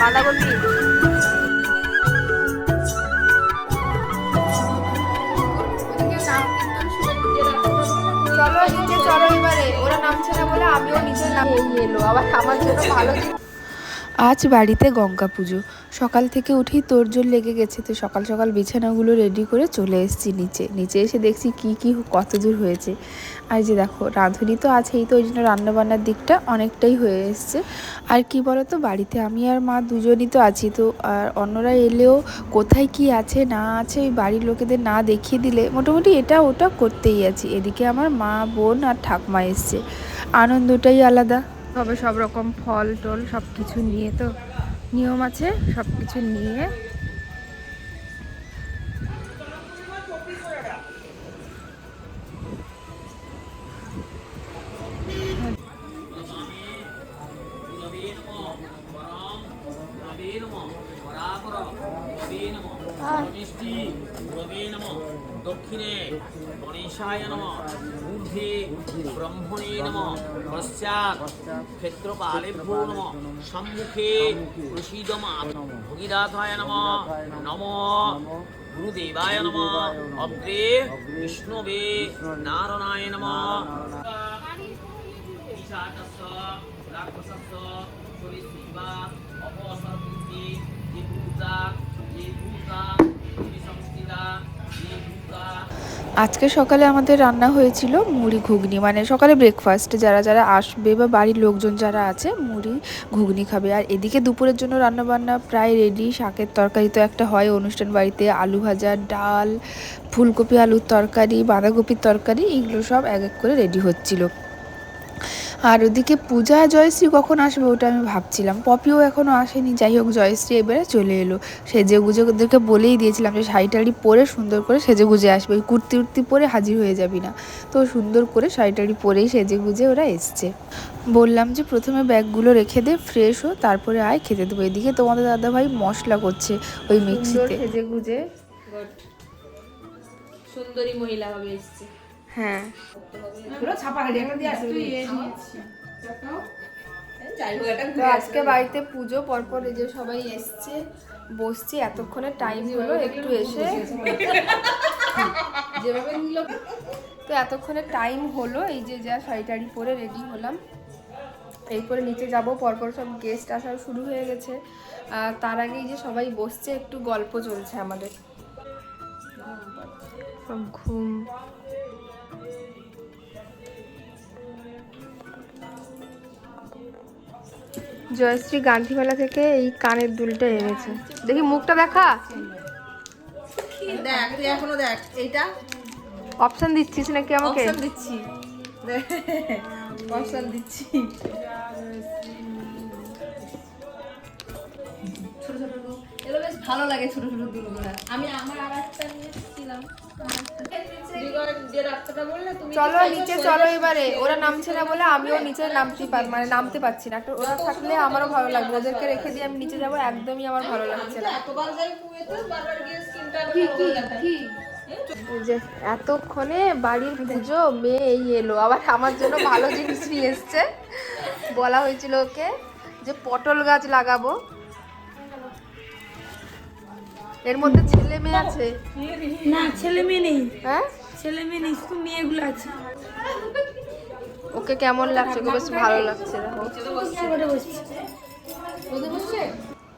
বাঁধাকপি? চলো নিচে চলো এবারে। ওরা নামছে না বলে আমিও নিচে নাম এলো আবার আমার জন্য ভালো আজ বাড়িতে গঙ্গা পুজো। সকাল থেকে উঠেই তোড়জোড় লেগে গেছে তো সকাল সকাল বিছানাগুলো রেডি করে চলে এসেছি নিচে। নিচে এসে দেখছি কি কি, কত দূর হয়েছে। আর যে দেখো, রাঁধুনি তো আছেই তো, ওই জন্য রান্নাবান্নার দিকটা অনেকটাই হয়ে এসছে। আর কি বলো তো বাড়িতে আমি আর মা দুজনই তো আছি, তো আর অন্যরা এলেও কোথায় কি আছে, না আছে, ওই বাড়ির লোকেদের না দেখিয়ে দিলে মোটামুটি এটা ওটা করতেই আছি। এদিকে আমার মা, বোন আর ঠাকমা এসছে। আনন্দটাই আলাদা। হবে সব রকম ফল টল সব কিছু নিয়ে তো নিয়ম আছে সব কিছু নিয়ে ব্রহ্মণে নম। পশ্চাৎ ক্ষেত্রপালেভ্যো নম সম্মুখে প্রসীদমা ভগীরাথায় নম। নম। গুরুদেবায় নম। অগ্রে বিষ্ণবে নারায়ণায় নম। রাক্ষসস্য যে ভূতা যে ভূতা আজকে সকালে আমাদের রান্না হয়েছিল মুড়ি ঘুগনি মানে সকালে ব্রেকফাস্ট যারা যারা আসবে বা বাড়ির লোকজন যারা আছে, মুড়ি ঘুগনি খাবে। আর এদিকে দুপুরের জন্য রান্নাবান্না প্রায় রেডি শাকের তরকারি তো একটা হয় অনুষ্ঠান বাড়িতে, আলু ভাজা, ডাল, ফুলকপি, আলুর তরকারি, বাঁধাকপির তরকারি, এগুলো সব এক এক করে রেডি হচ্ছিল। আর ওদিকে পূজা জয়শ্রী কখন আসবে ওটা আমি ভাবছিলাম। পপিও এখনও আসেনি যাই হোক জয়শ্রী এবারে চলে এলো। সেজে গুজে ওদেরকে বলেই দিয়েছিলাম যে শাড়ি টাড়ি পরে সুন্দর করে সেজে গুজে আসবে ওই কুর্তি উর্তি পরে হাজির হয়ে যাবি না। তো সুন্দর করে শাড়ি টাড়ি পরেই সেজে গুজে ওরা এসছে। বললাম যে প্রথমে ব্যাগগুলো রেখে দে ফ্রেশ হো তারপরে আয় খেতে দেবো। এদিকে তোমাদের দাদাভাই মশলা করছে ওই মিক্সিতে। সেজে গুজে। সুন্দরী মহিলা হবে এসছে। হ্যাঁ। তো আজকে বাড়িতে পুজো পরপর এই যে সবাই এসছে বসছি এতক্ষণে টাইম হলো একটু এসে। যেভাবে নিল। তো এতক্ষণে টাইম হলো এই যে যা শাড়ি টাড়ি পরে রেডি হলাম। এরপরে নিচে যাব পরপর সব গেস্ট আসা শুরু হয়ে গেছে। আর তার আগেই যে সবাই বসছে একটু গল্প চলছে আমাদের। ঘুম। জয়শ্রী গান্ধীমেলা থেকে এই কানের দুলটা এনেছে। দেখি মুখটা দেখা। দেখ তুই এখনও দেখ এইটা। অপশন দিচ্ছিস নাকি আমাকে? অপশন দিচ্ছি। অপশন দিচ্ছি। ভালো লাগে ছোট ছোট দুলগুলো আমি আমার আর একটা নিয়েছিলাম চলো নিচে চলো এবারে। ওরা নামছে না বলে আমিও নিচে নামতে পার মানে নামতে পারছি না। একটা ওরা থাকলে আমারও ভালো লাগবে। ওদেরকে রেখে দিয়ে আমি নিচে যাব একদমই আমার ভালো লাগছে না। এতবার যাই কুয়েতে বারবার গিয়ে স্কিনটা এই যে এতক্ষণে বাড়ির পুজো মেয়ে এই এলো। আবার আমার জন্য ভালো জিনিস নিয়ে এসছে। বলা হয়েছিল ওকে যে পটল গাছ লাগাবো। এর মধ্যে ছেলে মেয়ে আছে? না ছেলে মেয়ে নেই। হ্যাঁ? ছেলে মেয়ে নেই শুধু মেয়েগুলো আছে। ওকে কেমন লাগছে ওকে বেশ ভালো লাগছে দেখো।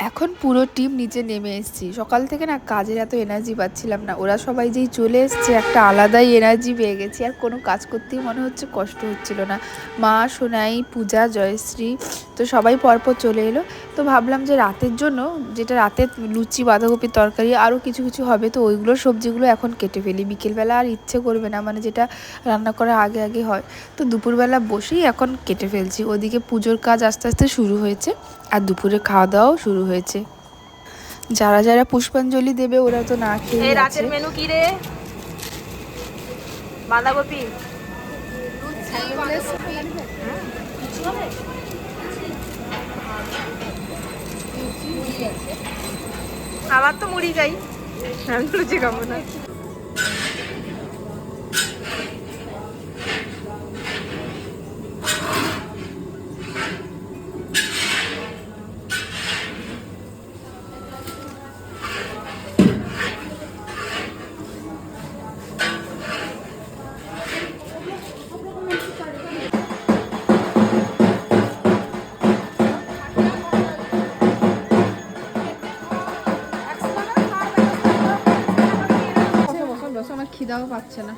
এখন পুরো টিম নিচে নেমে এসেছি। সকাল থেকে না কাজের এত এনার্জি পাচ্ছিলাম না। ওরা সবাই যেই চলে এসছে একটা আলাদাই এনার্জি পেয়ে গেছি। আর কোনো কাজ করতেই মনে হচ্ছে কষ্ট হচ্ছিল না। মা সোনাই পূজা জয়শ্রী তো সবাই পরপর চলে এলো। তো ভাবলাম যে রাতের জন্য যেটা রাতে লুচি বাঁধাকপির তরকারি আরও কিছু কিছু হবে তো ওইগুলো সবজিগুলো এখন কেটে ফেলি। বিকেলবেলা আর ইচ্ছে করবে না মানে যেটা রান্না করার আগে আগে হয়। তো দুপুরবেলা বসেই এখন কেটে ফেলছি। ওদিকে পুজোর কাজ আস্তে আস্তে শুরু হয়েছে আর দুপুরে খাওয়া দাওয়াও শুরু হয়েছে। যারা যারা পুষ্পাঞ্জলি দেবে ওরা তো না খেয়ে রাতের মেনু কি রে? বাঁধাকপি। আমার তো মুড়ি চাই আমি লুচি খাব না খিদাও পাচ্ছে না।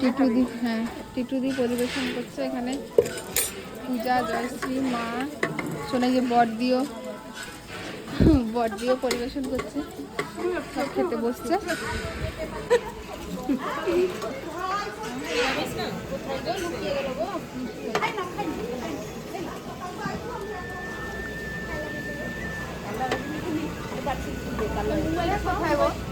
টিটুদি হ্যাঁ টিটুদি পরিবেশন করছে এখানে। পূজা জয়শ্রী মা শোনা যে বড়দিও বড়দিও পরিবেশন করছে। সব খেতে বসছে। কোথায়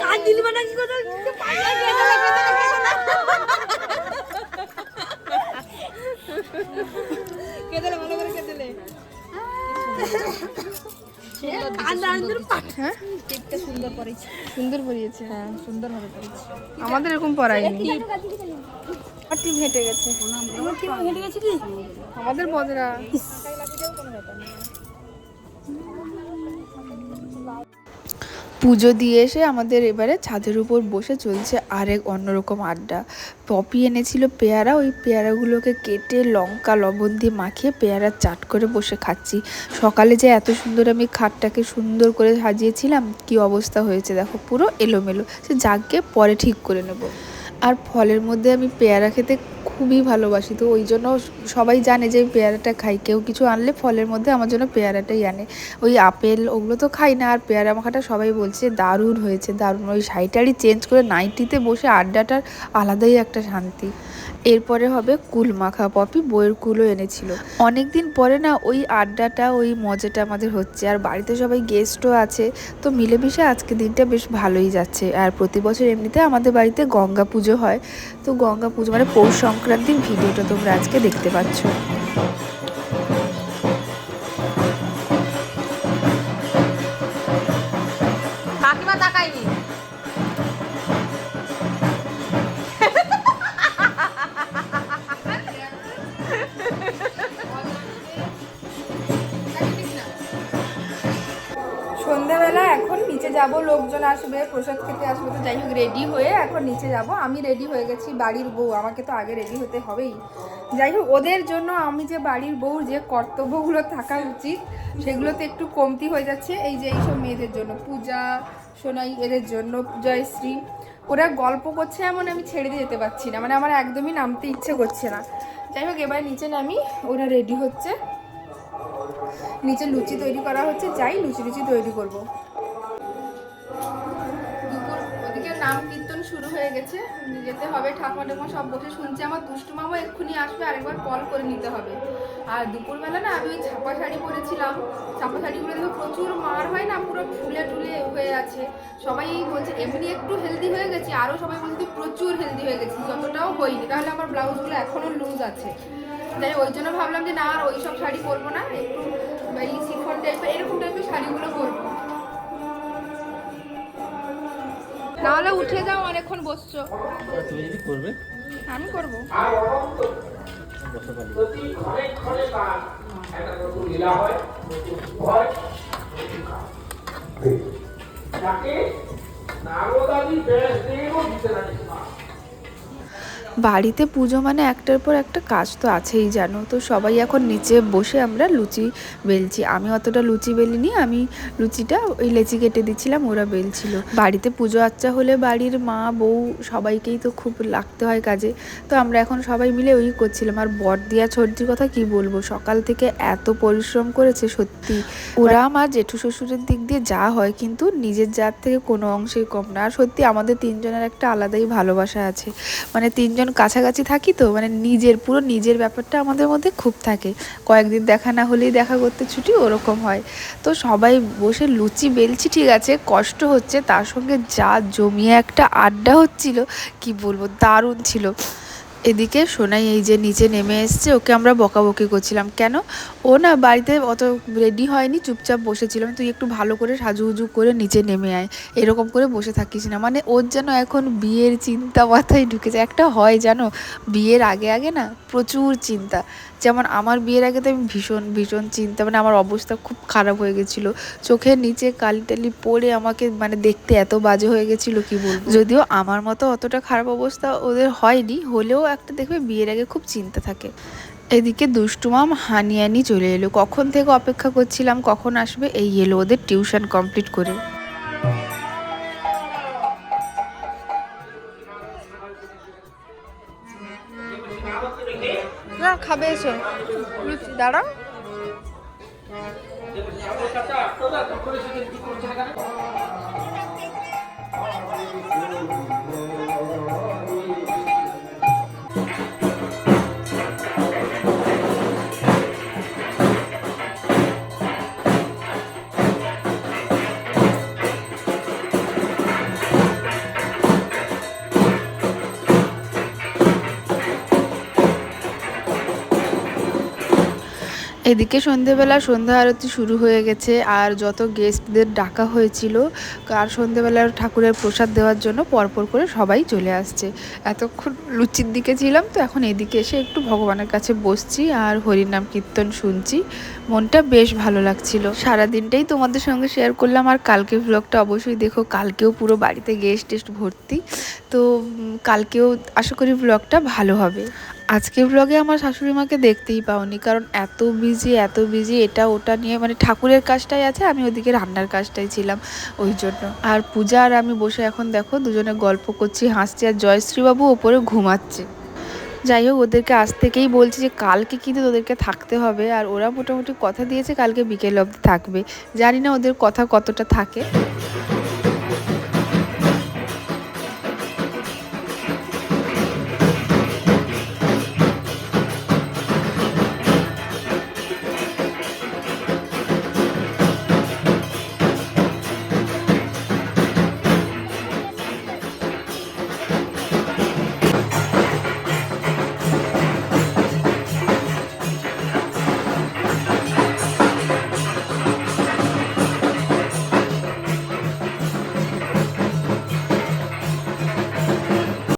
কাজ দিলি মানে কি কথা? হ্যাঁ সুন্দর পরিয়েছে হ্যাঁ সুন্দর ভাবে পরিয়েছে আমাদের এরকম টিম হেঁটে গেছে। হেঁটে গেছি কি? আমাদের বদরা পুজো দিয়ে এসে আমাদের এবারে ছাদের উপর বসে চলছে আরেক অন্যরকম আড্ডা। পপি এনেছিল পেয়ারা, ওই পেয়ারাগুলোকে কেটে লঙ্কা, লবণ দিয়ে মাখিয়ে পেয়ারা চাট করে বসে খাচ্ছি। সকালে যে এত সুন্দর আমি খাটটাকে সুন্দর করে সাজিয়েছিলাম, কি অবস্থা হয়েছে দেখো, পুরো এলোমেলো। সে যাকে পরে ঠিক করে নেব। আর ফলের মধ্যে আমি পেয়ারা খেতে খুবই ভালোবাসি। তো ওই জন্য সবাই জানে যে পেয়ারাটা খাই। কেউ কিছু আনলে ফলের মধ্যে আমার জন্য পেয়ারাটাই আনে। ওই আপেল ওগুলো তো খাই না। আর পেয়ারা মাখাটা সবাই বলছে দারুণ হয়েছে, দারুণ। ওই শাড়িটাড়ি চেঞ্জ করে নাইটিতে বসে আড্ডাটার আলাদাই একটা শান্তি। এরপরে হবে কুল মাখা পপি বইয়ের কুলও এনেছিল। অনেক দিন পরে না ওই আড্ডাটা, ওই মজাটা আমাদের হচ্ছে। আর বাড়িতে সবাই গেস্টও আছে, তো মিলেমিশে আজকে দিনটা বেশ ভালোই যাচ্ছে। আর প্রতি বছর এমনিতে আমাদের বাড়িতে গঙ্গা পুজো হয়। তো গঙ্গা পুজো মানে পৌষ সংক্রান্তির ভিডিওটা তোমরা আজকে দেখতে পাচ্ছ। সন্ধ্যাবেলা এখন নিচে যাব, লোকজন আসবে, প্রসাদ খেতে আসবে, তো যাই হোক রেডি হয়ে এখন নিচে যাব। আমি রেডি হয়ে গেছি, বাড়ির বউ, আমাকে তো আগে রেডি হতে হবেই। যাই হোক, ওদের জন্য আমি যে বাড়ির বউর যে কর্তব্যগুলো থাকা উচিত, সেগুলোতে একটু কমতি হয়ে যাচ্ছে। এই যে এইসব মেয়েদের জন্য, পূজা, সোনাই, এদের জন্য জয়শ্রী, ওরা গল্প করছে এমন আমি ছেড়ে দিয়ে যেতে পারছি না মানে আমার একদমই নামতে ইচ্ছে করছে না। যাই হোক, এবার নিচে নামি, ওরা রেডি হচ্ছে। নিচে লুচি তৈরি করা হচ্ছে, যাই লুচি লুচি তৈরি করব। নাম কীর্তন শুরু হয়ে গেছে। যেতে হবে ঠাকুমা ঠাকুমা সব বসে শুনছে। আমার দুষ্টু মামা এক্ষুনি আসবে, আরেকবার কল করে নিতে হবে। আর দুপুরবেলা না, আমি ওই ছাপা শাড়ি পরেছিলাম। ছাপা শাড়িগুলো দেখে প্রচুর মার হয় না, পুরো ফুলে টুলে হয়ে আছে। সবাই বলছে, এমনি একটু হেলদি হয়ে গেছি। আরও সবাই বলছে, প্রচুর হেলদি হয়ে গেছিস যতটাও হয়নি। তাহলে আমার ব্লাউজগুলো এখনও লুজ আছে। তাই ওই জন্য ভাবলাম যে, না আর ওই সব শাড়ি পরবো না, একটু এই শিফন টাইপের এরকম টাইপের শাড়িগুলো পরবো। নাহলে উঠে যাও অনেকক্ষণ বসছো। তুমি যদি করবে। আমি করব। ঘরে ঘরে তার একটা বাড়িতে পুজো মানে একটার পর একটা কাজ তো আছেই, জানো? তো সবাই এখন নিচে বসে আমরা লুচি বেলছি। আমি অতটা লুচি বেলিনি, আমি লুচিটা ওই লেচি কেটে দিচ্ছিলাম, ওরা বেলছিল। বাড়িতে পুজো আচ্চা হলে বাড়ির মা, বউ সবাইকেই তো খুব লাগতে হয় কাজে। তো আমরা এখন সবাই মিলে ওই করছিলাম। আর বট দিয়া ছর্দির কথা কি বলব? সকাল থেকে এত পরিশ্রম করেছে, সত্যি। ওরা আমার জেঠু শ্বশুরের দিক দিয়ে যা হয়, কিন্তু নিজের জাত থেকে কোনো অংশেই কম না। আর সত্যি আমাদের তিনজনের একটা আলাদাই ভালোবাসা আছে। মানে তিনজন কাছাকাছি থাকি তো মানে নিজের, পুরো নিজের ব্যাপারটা আমাদের মধ্যে খুব থাকে। কয়েকদিন দেখা না হলেই দেখা করতে ছুটি ওরকম হয়। তো সবাই বসে লুচি বেলছি, ঠিক আছে, কষ্ট হচ্ছে, তার সঙ্গে যা জমিয়ে একটা আড্ডা হচ্ছিল, কি বলব, দারুণ ছিল। এদিকে সোনাই এই যে নিচে নেমে এসছে, ওকে আমরা বকাবকি করছিলাম। কেন? ও না বাড়িতে অত রেডি হয়নি, চুপচাপ বসেছিলাম তুই একটু ভালো করে সাজু উজু করে নিচে নেমে আয়, এরকম করে বসে থাকিস না। মানে ওর যেন এখন বিয়ের চিন্তা মাথায় ঢুকেছে। একটা হয় জানো, বিয়ের আগে আগে না প্রচুর চিন্তা। যেমন আমার বিয়ের আগে তো আমি ভীষণ ভীষণ চিন্তা মানে আমার অবস্থা খুব খারাপ হয়ে গেছিল। চোখের নিচে কালি টালি পড়ে আমাকে মানে দেখতে এত বাজে হয়ে গেছিল, কি বলব? যদিও আমার মতো অতটা খারাপ অবস্থা ওদের হয়নি, হলেও একটা দেখবে বিয়ের আগে খুব চিন্তা থাকে। এদিকে দুষ্টুমাম হানিয়ানি চলে এলো। কখন থেকে অপেক্ষা করছিলাম, কখন আসবে, এই এলো ওদের টিউশন কমপ্লিট করে। না খাবে এসো। লুচি দাঁড়াও। এদিকে সন্ধেবেলা সন্ধ্যা আরতি শুরু হয়ে গেছে, আর যত গেস্টদের ডাকা হয়েছিল, আর সন্ধেবেলার ঠাকুরের প্রসাদ দেওয়ার জন্য পরপর করে সবাই চলে আসছে। এতক্ষণ লুচির দিকে ছিলাম, তো এখন এদিকে এসে একটু ভগবানের কাছে বসছি আর হরিনাম কীর্তন শুনছি। মনটা বেশ ভালো লাগছিল। সারাদিনটাই তোমাদের সঙ্গে শেয়ার করলাম, আর কালকে ব্লগটা অবশ্যই দেখো, কালকেও পুরো বাড়িতে গেস্ট টেস্ট ভর্তি। তো কালকেও আশা করি ব্লগটা ভালো হবে। আজকে ব্লগে আমার শাশুড়ি মাকে দেখতেই পাওনি, কারণ এত বিজি এত বিজি এটা ওটা নিয়ে মানে ঠাকুরের কাজটাই আছে, আমি ওদিকে রান্নার কাজটাই ছিলাম ওই জন্য। আর পূজা আর আমি বসে এখন দেখো দুজনে গল্প করছি, হাসছি আর জয়শ্রীবাবু ওপরে ঘুমাচ্ছে। যাই হোক, ওদেরকে আজ থেকেই বলছি যে কালকে কিন্তু ওদেরকে থাকতে হবে, আর ওরা মোটামুটি কথা দিয়েছে কালকে বিকেল অবধি থাকবে। জানি না ওদের কথা কতটা থাকে।